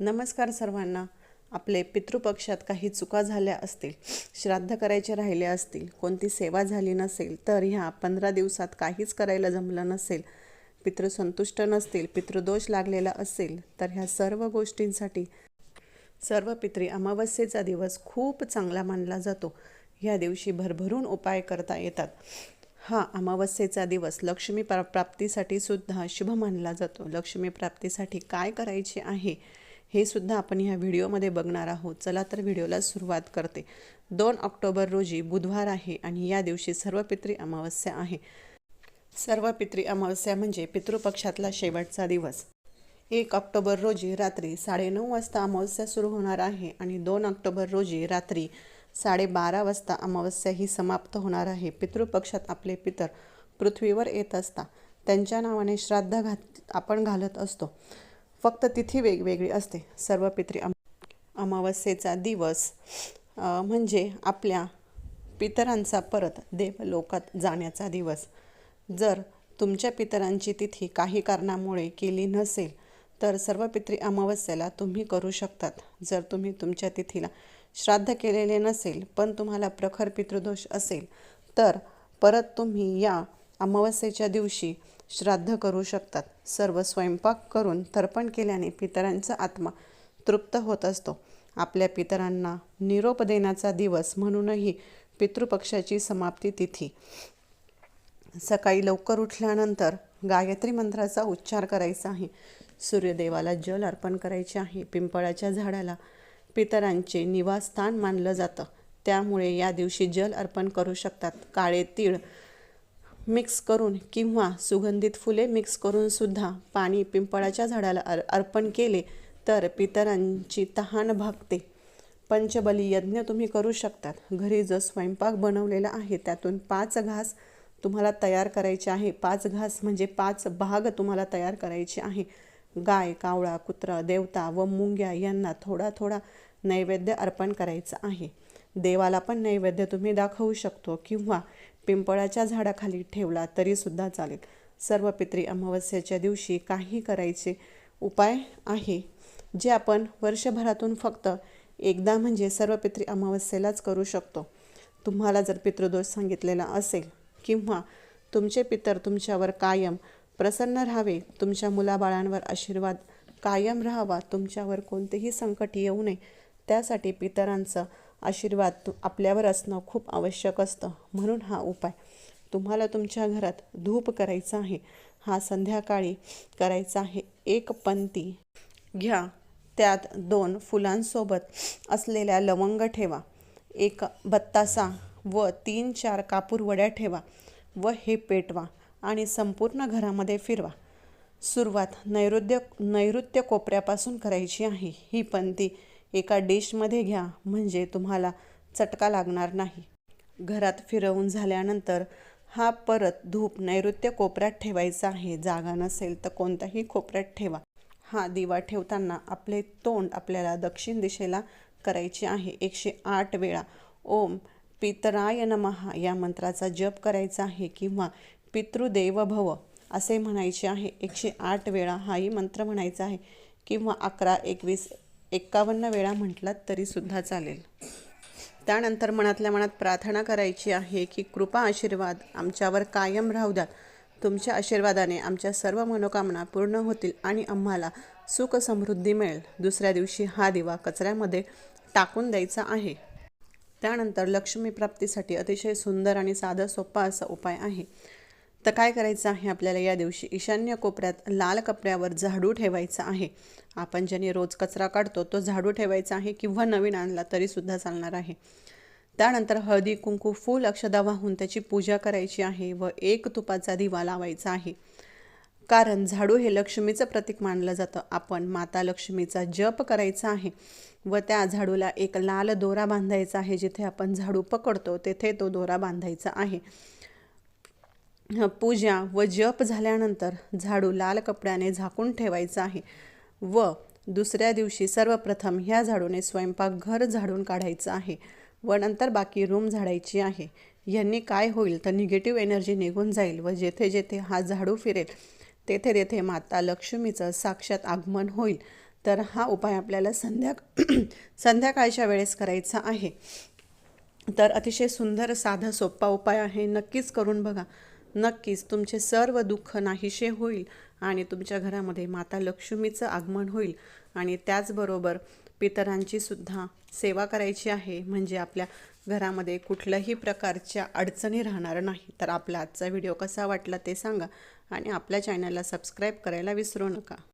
नमस्कार सर्वांना. आपले पितृपक्षात काही चुका झाल्या असतील श्राद्ध करायचे राहिले असतील कोणती सेवा झाली नसेल तर ह्या पंधरा दिवसात काहीच करायला जमलं नसेल पितृ संतुष्ट नसतील पितृदोष लागलेला असेल तर ह्या सर्व गोष्टींसाठी सर्व पित्री अमावस्येचा दिवस खूप चांगला मानला जातो. ह्या दिवशी भरभरून उपाय करता येतात. हा अमावस्येचा दिवस लक्ष्मी प्रा प्राप्तीसाठी सुद्धा शुभ मानला जातो. लक्ष्मी प्राप्तीसाठी काय करायचे आहे? हे सुद्धा आपण ह्या व्हिडिओमध्ये बघणार आहोत. चला तर व्हिडिओला सुरुवात करते. दोन ऑक्टोबर रोजी बुधवार आहे आणि या दिवशी सर्व पित्री अमावस्या आहे. सर्व पित्री अमावस्या म्हणजे पितृपक्षातला शेवटचा दिवस. एक ऑक्टोबर रोजी रात्री साडेनऊ वाजता अमावस्या सुरू होणार आहे आणि दोन ऑक्टोबर रोजी रात्री साडेबारा वाजता अमावस्या ही समाप्त होणार आहे. पितृपक्षात आपले पितर पृथ्वीवर येत असता त्यांच्या नावाने श्राद्ध घात आपण घालत असतो. फक्त तिथी वेगवेगळी असते. सर्व पित्री अम अमावस्येचा दिवस म्हणजे आपल्या पितरांचा परत देवलोकात जाण्याचा दिवस. जर तुमच्या पितरांची तिथी काही कारणामुळे केली नसेल तर सर्व पित्री अमावस्येला तुम्ही करू शकतात. जर तुम्ही तुमच्या तिथीला श्राद्ध केलेले नसेल पण तुम्हाला प्रखर पितृदोष असेल तर परत तुम्ही या अमावस्येच्या दिवशी श्राद्ध करू शकतात. सर्व स्वयंपाक करून तर्पण केल्याने पितरांचा आत्मा तृप्त होत असतो. आपल्या पितरांना निरोप देण्याचा दिवस म्हणूनही पितृपक्षाची समाप्ती तिथी. सकाळी लवकर उठल्यानंतर गायत्री मंत्राचा उच्चार करायचा आहे. सूर्यदेवाला जल अर्पण करायचे आहे. पिंपळाच्या झाडाला पितरांचे निवासस्थान मानलं जातं. त्यामुळे या दिवशी जल अर्पण करू शकतात. काळे तीळ मिक्स करून किंवा सुगंधित फुले मिक्स करूनसुद्धा पाणी पिंपळाच्या झाडाला अर अर्पण केले तर पितरांची तहान भागते. पंचबली यज्ञ तुम्ही करू शकतात. घरी जो स्वयंपाक बनवलेला आहे त्यातून पाच घास तुम्हाला तयार करायचे आहे. पाच घास म्हणजे पाच भाग तुम्हाला तयार करायचे आहे. गाय कावळा कुत्रा देवता व मुंग्या यांना थोडा थोडा नैवेद्य अर्पण करायचं आहे. देवाला पण नैवेद्य तुम्ही दाखवू शकतो किंवा पिंपळाच्या झाडाखाली ठेवला तरीसुद्धा चालेल. सर्व पित्री अमावस्येच्या दिवशी काही करायचे उपाय आहे जे आपण वर्षभरातून फक्त एकदा म्हणजे सर्व पित्री अमावस्येलाच करू शकतो. तुम्हाला जर पितृदोष सांगितलेला असेल किंवा तुमचे पितर तुमच्यावर कायम प्रसन्न राहावे तुमच्या मुलाबाळांवर आशीर्वाद कायम राहावा तुमच्यावर कोणतेही संकट येऊ नये त्यासाठी पितरांचं आशीर्वाद तु आपल्यावर असणं खूप आवश्यक असतं. म्हणून हा उपाय. तुम्हाला तुमच्या घरात धूप करायचा आहे. हा संध्याकाळी करायचा आहे. एक पंती घ्या. त्यात दोन फुलांसोबत असलेल्या लवंग ठेवा. एक बत्तासा व तीन चार कापूर वड्या ठेवा व हे पेटवा आणि संपूर्ण घरामध्ये फिरवा. सुरुवात नैऋत्य नैऋत्य कोपऱ्यापासून करायची आहे. ही पंती एका डिशमध्ये घ्या म्हणजे तुम्हाला चटका लागणार नाही. घरात फिरवून झाल्यानंतर हा परत धूप नैऋत्य कोपऱ्यात ठेवायचा आहे. जागा नसेल तर कोणत्याही कोपऱ्यात ठेवा. हा दिवा ठेवताना आपले तोंड आपल्याला दक्षिण दिशेला करायचे आहे. एकशे आठ वेळा ओम पितराय नमहा या मंत्राचा जप करायचा आहे किंवा पितृदेव भव असे म्हणायचे आहे. एकशे आठ वेळा हाही मंत्र म्हणायचा आहे किंवा अकरा एकवीस एक्कावन्न वेळा म्हटलात तरीसुद्धा चालेल. त्यानंतर मनातल्या मनात प्रार्थना करायची आहे की कृपा आशीर्वाद आमच्यावर कायम राहू द्यात तुमच्या आशीर्वादाने आमच्या सर्व मनोकामना पूर्ण होतील आणि आम्हाला सुख समृद्धी मिळेल. दुसऱ्या दिवशी हा दिवा कचऱ्यामध्ये टाकून द्यायचा आहे. त्यानंतर लक्ष्मी प्राप्तीसाठी अतिशय सुंदर आणि साधा सोपा असा उपाय आहे. तर काय करायचं आहे आपल्याला या दिवशी? ईशान्य कोपऱ्यात लाल कपड्यावर झाडू ठेवायचा आहे. आपण ज्याने रोज कचरा काढतो तो झाडू ठेवायचा आहे किंवा नवीन आणला तरीसुद्धा चालणार आहे. त्यानंतर हळदी कुंकू फूल अक्षदा वाहून त्याची पूजा करायची आहे व एक तुपाचा दिवा लावायचा आहे. कारण झाडू हे लक्ष्मीचं प्रतीक मानलं जातं. आपण माता लक्ष्मीचा जप करायचा आहे व त्या झाडूला एक लाल दोरा बांधायचा आहे. जिथे आपण झाडू पकडतो तेथे तो दोरा बांधायचा आहे. पूजा व जप झाल्यानंतर झाडू लाल कपड्याने झाकून ठेवायचा आहे. व दुसऱ्या दिवशी सर्वप्रथम ह्या झाडूने स्वयंपाकघर झाडून काढायचं आहे व नंतर बाकी रूम झाडायची आहे. यांनी काय होईल तर निगेटिव्ह एनर्जी निघून जाईल व जेथे जेथे हा झाडू फिरेल तेथे तेथे माता लक्ष्मीचं साक्षात आगमन होईल. तर हा उपाय आपल्याला संध्या संध्याकाळच्या वेळेस करायचा आहे. तर अतिशय सुंदर साधा सोपा उपाय आहे. नक्कीच करून बघा. नक्कीच तुमचे सर्व दुःख नाहीसे होईल आणि तुमच्या घरामध्ये माता लक्ष्मीचं आगमन होईल. आणि त्याचबरोबर पितरांची सुद्धा सेवा करायची आहे. म्हणजे आपल्या घरामध्ये कुठल्याही प्रकारच्या अडचणी राहणार नाही. तर आपला आजचा व्हिडिओ कसा वाटला ते सांगा आणि आपल्या चॅनलला सबस्क्राईब करायला विसरू नका.